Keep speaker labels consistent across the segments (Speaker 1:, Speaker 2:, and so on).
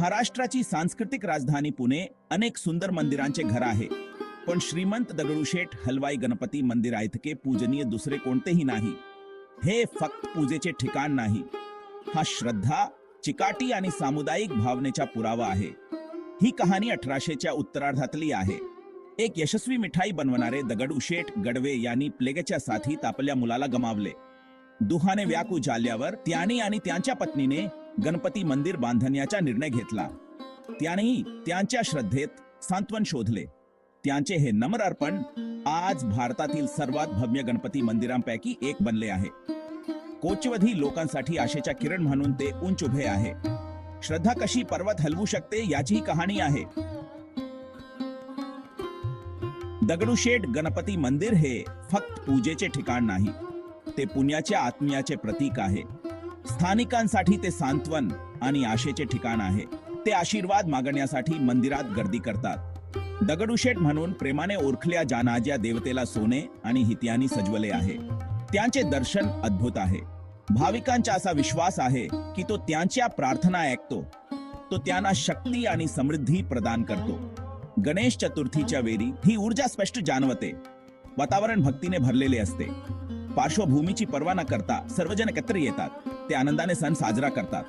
Speaker 1: महाराष्ट्राची सांस्कृतिक राजधानी पुणे अनेक सुंदर मंदिरांचे घर आहे. पण श्रीमंत दगडूशेठ हलवाई गणपती मंदिराइतके पूजनीय दुसरे कोणतेही नाही. हे फक्त पूजेचे ठिकाण नाही. हा श्रद्धा चिकाटी आणि सामुदायिक भावनेचा पुरावा आहे. ही कहाणी अठराशेच्या उत्तरार्धातली आहे. एक यशस्वी मिठाई बनवणारे दगडूशेठ गडवे यांनी प्लेगच्या साथीत आपल्या मुलाला गमावले. दुहाने व्याकू झाल्यावर त्याने आणि त्यांच्या पत्नीने गणपती मंदिर बांधण्याचा निर्णय घेतला. त्यांनी त्यांच्या श्रद्धेत सांत्वन शोधले. त्यांचे हे नम्र अर्पण आज भारतातील सर्वात भव्य गणपती मंदिरांपैकी एक बनले आहे. कोचवधी लोकांसाठी आशेचा किरण म्हणून ते उंच उभे आहे. श्रद्धा कशी पर्वत हलवू शकते याची कहाणी आहे. दगडूशेठ गणपती मंदिर हे फक्त पूजेचे ठिकाण नाही ते पुण्याच्या आत्म्याचे प्रतीक आहे. स्थानिकांसाठी ते सांत्वन आणि आशेचे ठिकाण आहे. ते आशीर्वाद मागण्यासाठी मंदिरात गर्दी करतात. दगडूशेठ म्हणून प्रेमाने ओळखल्या जानाज्या देवतेला सोने आणि हित्यानी सजवले आहे. त्यांचे दर्शन अद्भुत आहे. भाविकांचा असा विश्वास आहे की तो त्यांच्या प्रार्थना ऐकतो. तो त्यांना शक्ती आणि समृद्धी प्रदान करतो. गणेश चतुर्थीच्या वेळी ही ऊर्जा स्पष्ट जाणवते. वातावरण भक्तीने भरलेले असते. पार्श्वभूमीची पर्वा न करता सर्वजण एकत्र येतात. ते आनंदाने सण साजरा करतात.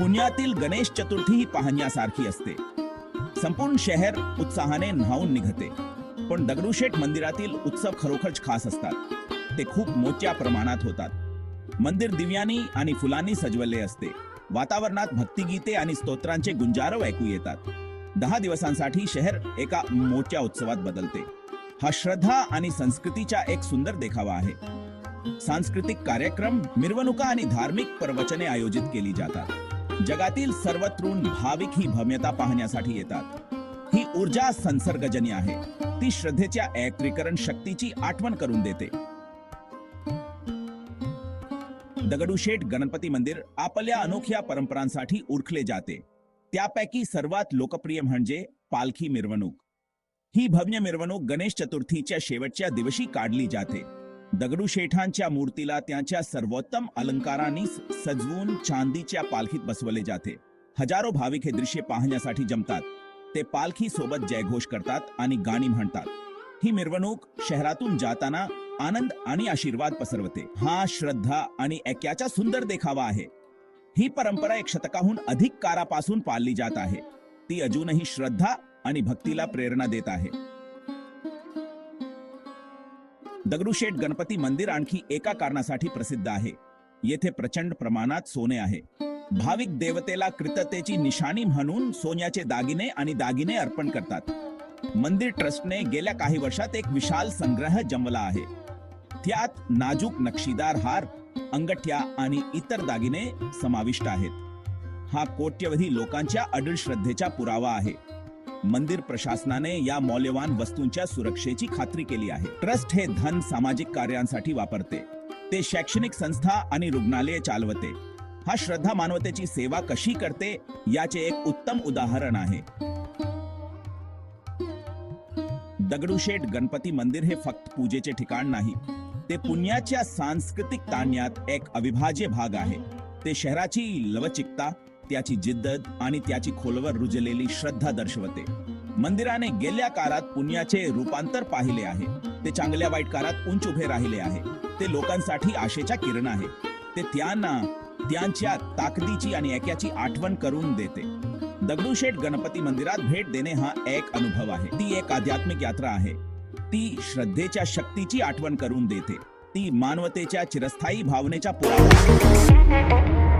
Speaker 1: पुण्यातील गणेश चतुर्थी ही पाहण्यासारखी असते. संपूर्ण शहर उत्साहाने न्हावून निघते. पण दगडूशेठ मंदिरातील उत्सव खरोखरच खास असतात. ते खूप मोठ्या प्रमाणात होतात. मंदिर दिव्यांनी आणि फुलांनी सजवले असते. वातावरणात भक्तिगीते आणि स्तोत्रांचे गुंजारव ऐकू येतात. दहा दिवसांसाठी शहर एका मोठ्या उत्सवात बदलते. हा श्रद्धा आणि संस्कृतीचा एक सुंदर देखावा आहे. सांस्कृतिक कार्यक्रम मिरवणुका आणि धार्मिक प्रवचने आयोजित केली जातात. जगातील सर्वत्रून भाविक ही भव्यता पाहण्यासाठी येतात. ही ऊर्जा संसर्गजन्य आहे. ती श्रद्धेच्या एकत्रीकरण शक्तीची आठवण करून देते. दगडूशेठ गणपती मंदिर आपल्या अनोख्या परंपरांसाठी ओळखले जाते. त्यापैकी सर्वात लोकप्रिय म्हणजे पालखी मिरवणूक. ही भव्य मिरवणूक गणेश चतुर्थीच्या शेवटच्या दिवशी काढली जाते. दगडूशेठांच्या मूर्तीला त्यांच्या सर्वोत्तम अलंकारांनी सजवून चांदीच्या पालखीत बसवले जाते. हजारो भाविक हे दृश्य पाहण्यासाठी जमतात. ते पालखी सोबत जयघोष करतात आणि गाणी म्हणतात. ही मिरवणूक शहरातून जाताना आनंद आणि आशीर्वाद पसरवते. हा श्रद्धा आणि ऐक्याचा सुंदर देखावा आहे. ही परंपरा एक शतकाहून अधिक काळापासून पाळली जात आहे. ती अजूनही श्रद्धा आणि भक्तीला प्रेरणा देत आहे. दगडूशेठ गणपती मंदिर आणखी एका कारणासाठी प्रसिद्ध आहे. येथे प्रचंड प्रमाणात सोने आहे. भाविक देवतेला कृततेची निशाणी म्हणून सोन्याचे दागिने आणि दागिने अर्पण करतात. मंदिर ट्रस्टने गेल्या काही वर्षात एक विशाल संग्रह जमला आहे. त्यात नाजूक नक्षीदार हार अंगठ्या आणि इतर दागिने समाविष्ट आहेत. हा कोट्यवधी लोकांच्या अडीळ श्रद्धेचा पुरावा आहे. मंदिर प्रशासनाने या मौल्यवान वस्तूंच्या सुरक्षेची खात्री केली आहे. ट्रस्ट हे धन सामाजिक कार्यांसाठी वापरते. ते शैक्षणिक संस्था आणि रुग्णालये चालवते. हा श्रद्धा मानवतेची सेवा कशी करते याचे एक उत्तम उदाहरण आहे. दगडूशेठ गणपती मंदिर हे फक्त पूजेचे ठिकाण नाही ते पुण्याच्या सांस्कृतिक ताण्यात एक अविभाज्य भाग आहे. ते शहराची लवचिकता त्याची जिद्दत आणि त्याची खोलवर रुजलेली श्रद्धा दर्शवते. मंदिराने गेल्या काळात पुण्याचे रूपांतर पाहिले आहे. ते चांगल्या वाईट काळात उंच उभे राहिले आहे. ते लोकांसाठी आशेचा किरण आहे. ते त्यांना त्यांच्या ताकदीची आणि ऐक्याची आठवण करून देते. दगडूशेठ गणपती मंदिरात भेट देणे हा एक अनुभव आहे. ती एक आध्यात्मिक यात्रा आहे. ती श्रद्धेच्या शक्तीची आठवण करून देते. ती मानवतेच्या चिरस्थायी भावनेच्या पुरावा